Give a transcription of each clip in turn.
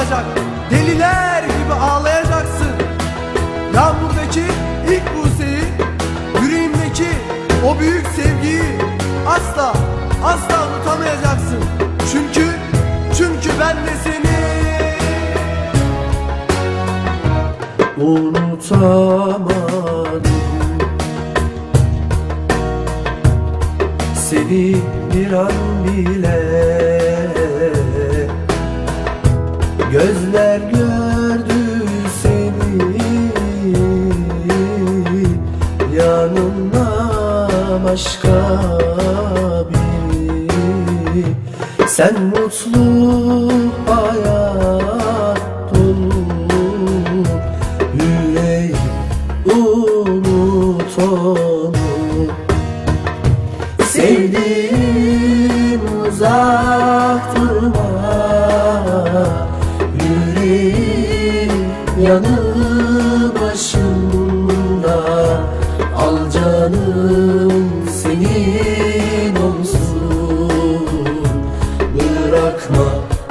olacak Deliler gibi ağlayacaksın. Yağmurdaki ilk buseyi Yüreğimdeki o büyük sevgiyi Asla asla unutamayacaksın. Çünkü çünkü ben de seni Unutamadım. Seni bir an bile Gözler gördü seni. Yanında başka biri. Sen mutlu hayat dolu Yüreği unut onu Sevdiğim uzak canım senin olsun. Bırakma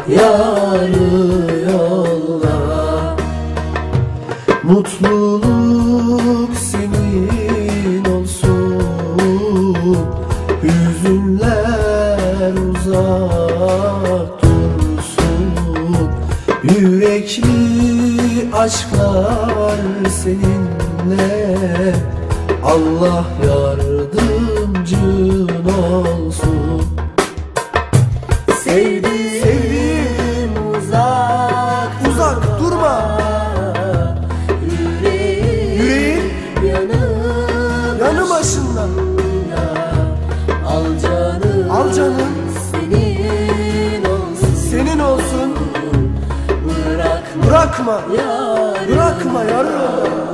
yarı yolla. Mutluluk senin olsun. Hüzünler uzak dursun. Yürekli aşklar seninle Allah yardımcın olsun. Sevdiğim, Sevdiğim uzak uzak durma. Yüreğin yanı yanı başında. Al canım Al canım. senin olsun. Senin olsun. Bırakma Bırakma yarın. Bırakma yarım